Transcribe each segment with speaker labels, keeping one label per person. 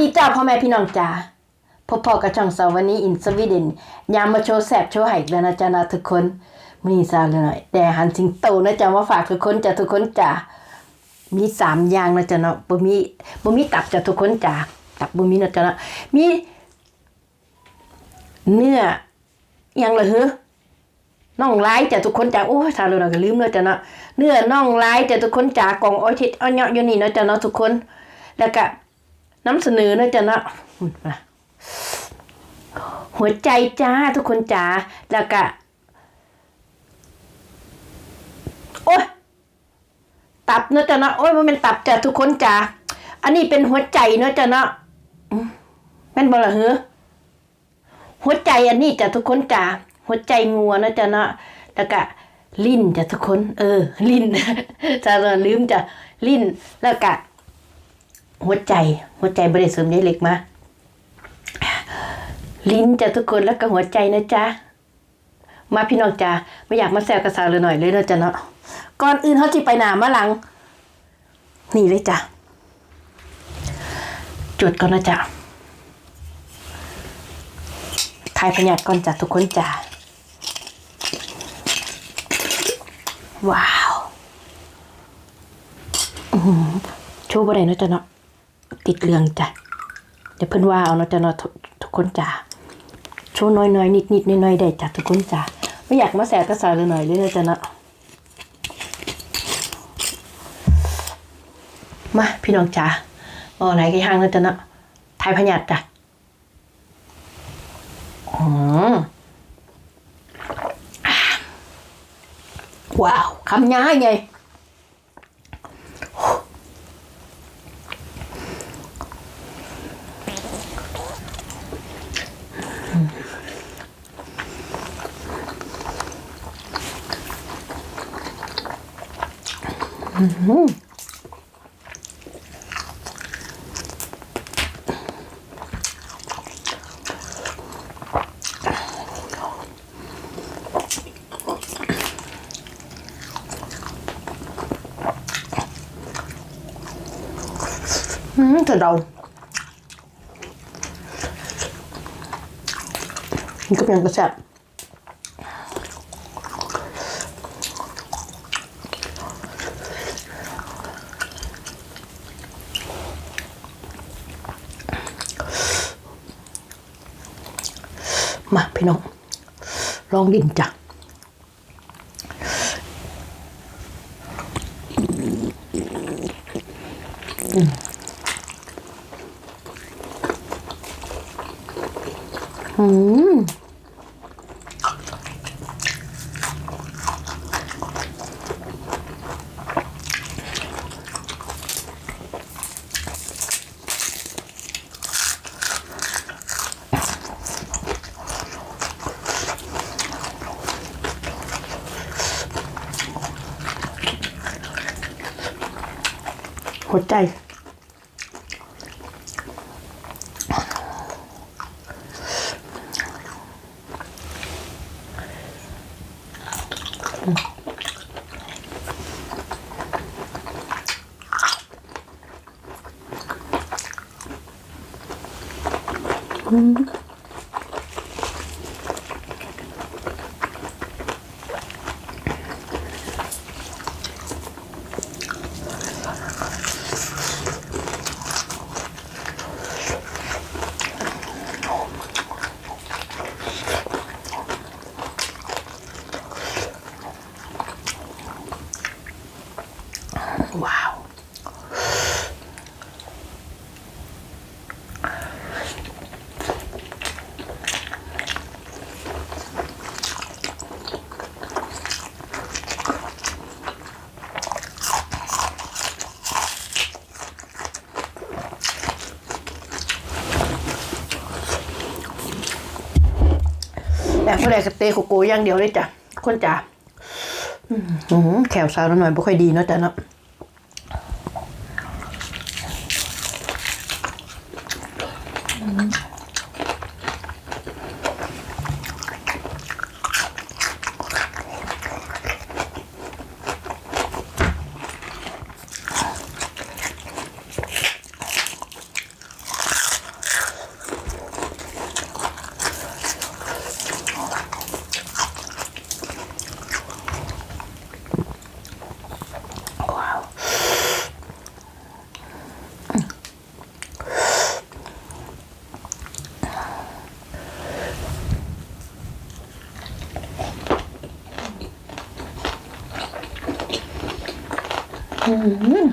Speaker 1: ดีจ้าพ่อแม่พี่น้องจ้าพบพอกับช่องสาววันนี้อินสวีเดนยามมาโชว์แสบโชว์ไห้อีกแล้วนะจ๊ะนะทุกคนมีซาวเลยหน่อยแต่หันสิงโตนะจ๊ะมาฝากทุกคนจ้ะทุกคนจ้ามีสามอย่างนะจ๊ะเนาะบ่มีบ่มีตับจ้ะทุกคนจ้าตับบ่มีนะจ๊ะเนาะมี เนื้ออยังละเหรอน่องลายจ้ะทุกคนจ้าโอ้ยทาเลยเราก็ลืมเลยจ้ะเนาะเนื้อน่องลายจ้ะทุกคนจ้ากล่องอ้อยทิดอ้อยเนาะอยู่นี่นะจ๊ะเนาะทุกคน แล้วก็ น้ำเสนอนะจ๊ะเนาะมาหัวใจจ้าทุกคนจ้าแล้วก็โอ้ยตับเนอะจ๊ะเนาะโอ้ยมันเป็นตับจ้ะทุกคนจ้าอันนี้เป็นหัวใจเนอะจ๊ะเนาะแม่นบ่ละเหรอหัวใจอันนี้จ้ะทุกคนจ้าหัวใจงัวนะจ๊ะเนาะแล้วก็ลิ้นจ้ะทุกคน เออ ลิ้นจ้าลืมจ้ะลิ้นแล้วก็ หัวใจหัวใจบริเสริมใยเหล็กมา ลิ้นจะทุกคนแล้วก็หัวใจนะจ๊ะมาพี่น้องจ้าไม่อยากมาแซวกระสาวเลยหน่อยเลยเนาะจ้ะเนาะก่อนอื่นเขาที่ไปหนามาหลัง นี่เลยจ้ะจุดก่อนนะจ๊ะทายพยาธิก่อนจ้ะทุกคนจ้ะว้าวอื้อหือโชว์บ่ได้เนะจ้ะเนาะ ติดเรื่องจ้ะเดี๋ยวเพิ่นว่าเอาเนาะจ้ะเนาะทุกคนจ้ะโชว์น้อยๆนิดๆน้อยๆได้จ้ะทุกคนจ้ะไม่อยากมาแสบกระสาเลยหน่อยเลยนะจ้ะเนาะมาพี่น้องจ้ะบ่อะไรกี่ห้างแล้วจ้ะเนาะทยพญาตจ้ะอืมอ่าว้าวคำย้ายไง Ừ, từ đầu. Mình cúp nhanh cái sạp ลองดินจ้ะอืม หัวใจ ว้าว แบบเท่าไรกับเตะโกโก้อย่างเดียวเลยจ้ะคนจ๋าอื้อหือแขวสาวหน่อยไม่ค่อยดีเนาะจ้ะเนาะว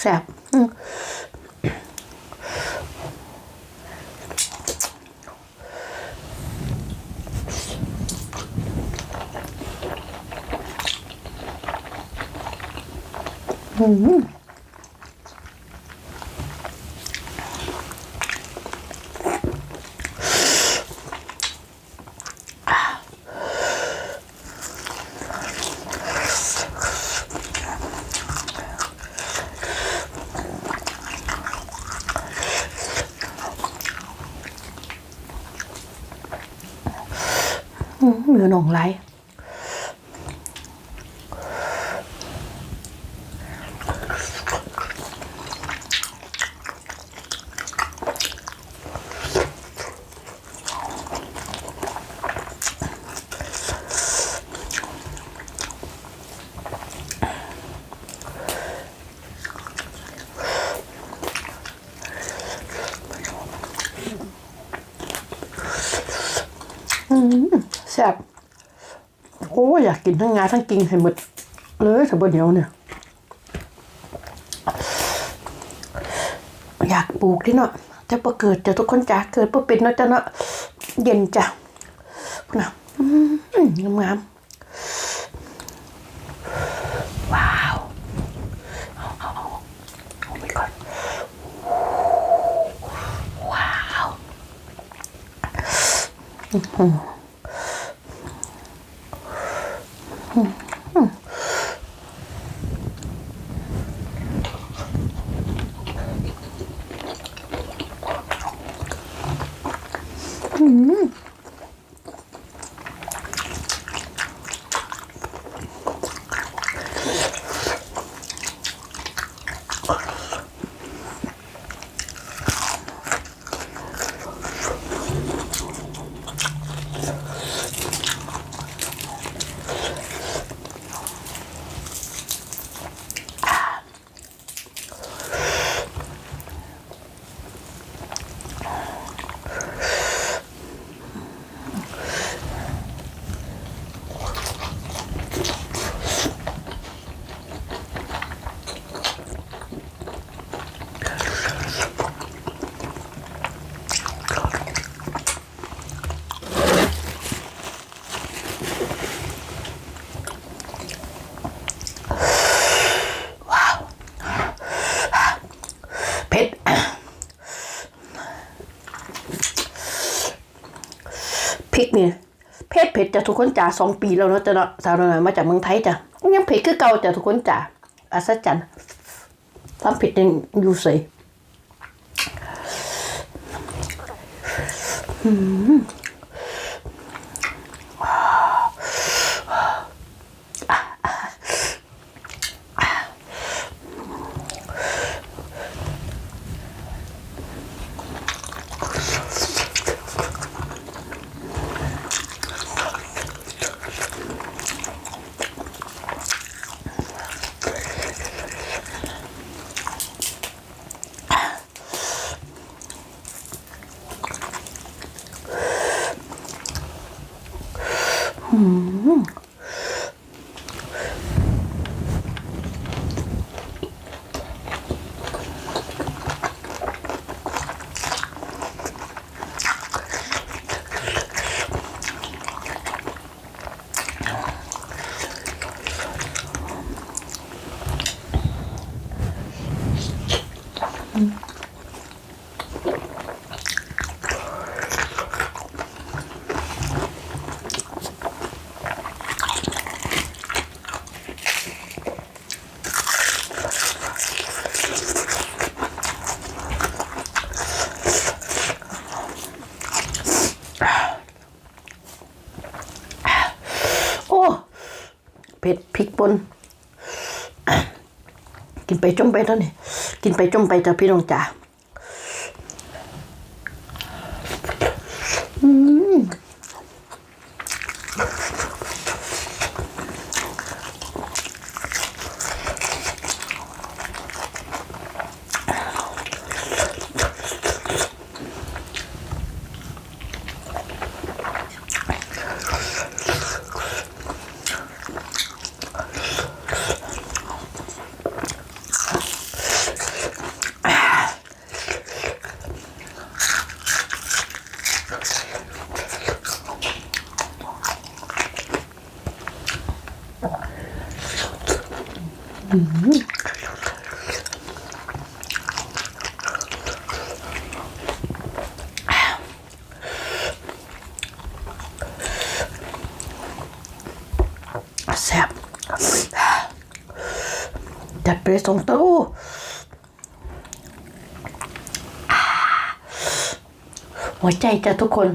Speaker 1: แซ่บอืม อืมอืมเนื้อหนองไร แซ่บโอ้อยากกินทั้งงาทั้งกินให้หมดเลยถ้าบ่เดียวเนี่ย อยากปลูกที่เนาะจะประเกิดจะทุกคนจ้าเกิดประเป็นเนาะจ้ะเนาะเย็นจ้ะนะอืมงามว้าวเอาเอาเอาเอาไปก่อนว้าวเผ็ด ริกเนี่ยเพชรเผ็ดจะทุกคนจ่าสองปีแล้วเนาะจะเนาะสาวน้อยมาจากเมืองไทยจ้ะยังเผ็ดคือเก่าจ้ะทุกคนจ่าอัศจรรย์ความเผ็ดยังอยู่ใสยพ ไปจมไปเท่านี้กินไปจมไปจ้ะพี่น้องจ๋าซ่บ จัดไปเลยสองเต้าอ่าหัวใจจ้ะทุกคน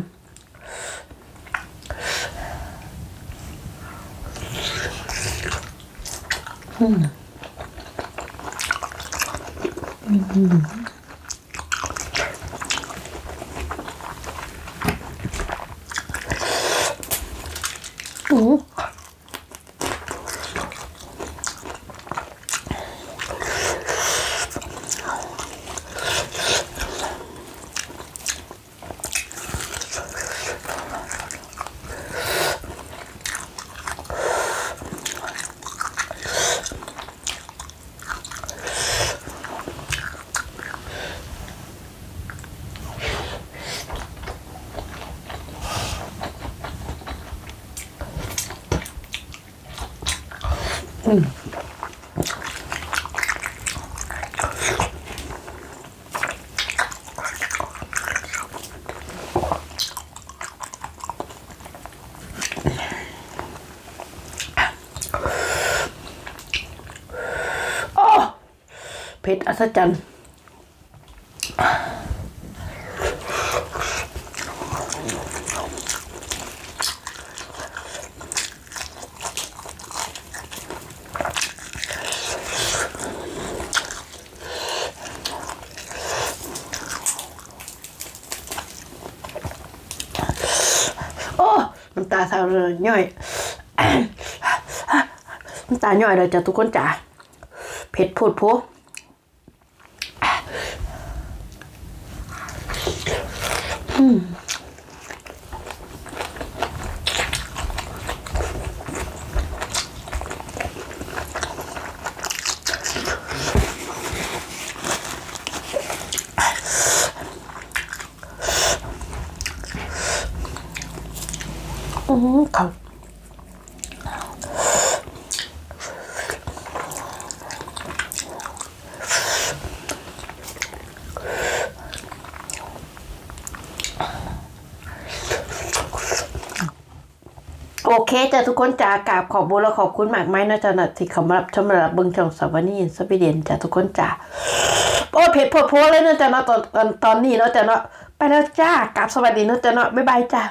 Speaker 1: อืม โอ้เผ็ดอัศจรรย์โอ้น้ำตาสาวเล ย่อยน้ำตาย่อยเลยจ้ะทุกคนจ๋าเผ็ดโพดโพอื เคจ้ะทุกคนจ้ากราบขอบบุญและขอบคุณมากไหมนะจ๊ะนะที่เขามารับชมและรับเบิ้งช่องสวนีสวีเดนจ้ะทุกคนจ้าโอ้เผ็ดโพดโพเลยนะจ๊ะเนาะตอนตอนนี้เนาะจ๊ะนาะไปแล้วจ้ากราบสวัสดีนาะจ๊ะเนาะบ๊ายบายจ้า